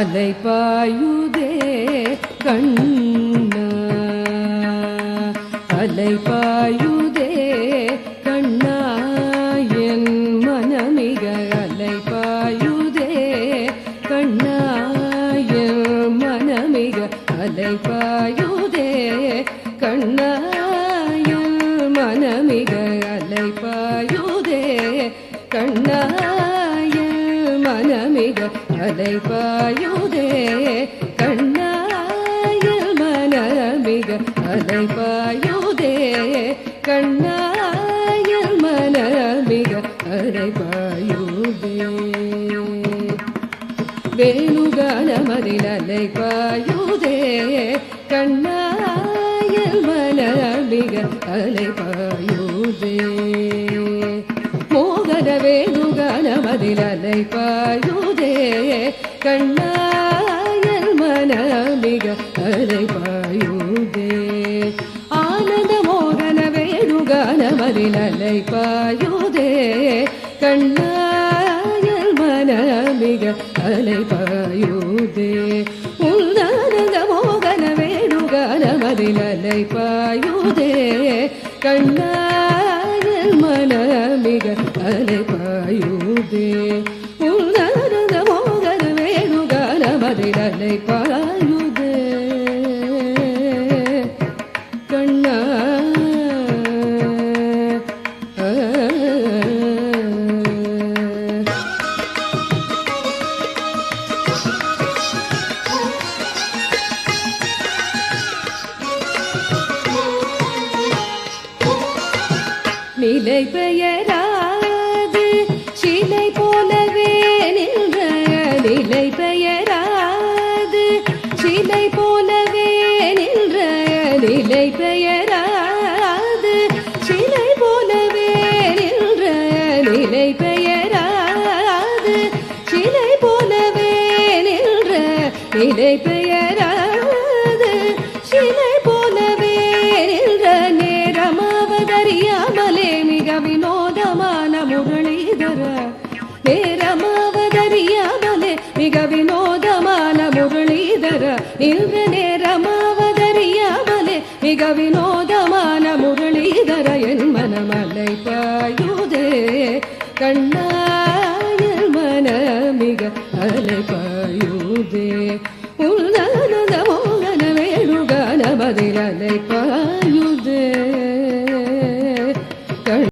அலை பாயுதே கண்ணா. அலை பாயுதே கண்ணா. என் மனமிக அலை பாயுதே கண்ணா. என் மனமிக அலை பாயுதே கண்ணா. என் மனமிக அலை பாயுதே கண்ணா. மனமிக அலைபாயுதே கண்ணாயல் மனமிக அலைபாயுதே கண்ணாயல் மனமிக அலைபாயுதே வேணுகானமதில் அலைபாயுதே கண்ணாயல் மனமிக அலைபாயுதே மோகன வேணுகானமதில் அலைபாயுதே கண்ணாயல் மனமிக அலை பாயுதே ஆனந்த மோகன வேணுகானமதில் அலைபாயுதே கண்ணாயல் மனமிக அலை அலைபாயுதே உள்தானந்த மோகன பாயுதே கண்ணா கண்ணாயல் மனமிக அலைபாயுதே உள்தானந்த மோகன வேணுகானமதில் அலைபாயுதே நிலை பெயராது சிலை போலவே நின்ற நிலை பெயராது சிலை போலவே நின்ற நிலை பெயராது சிலை போலவே நின்ற நிலை பெயராது சிலை போலவே நின்ற நிலை பெயர் முரளிதர நேரமாவதறியாமலே மிக வினோதமான முரளிதர நின்ற நேரமாவதறியாமலே மிக வினோதமான முரளிதர என் மனமலை பாயுதே கண்ணாயல் மன மிக அலை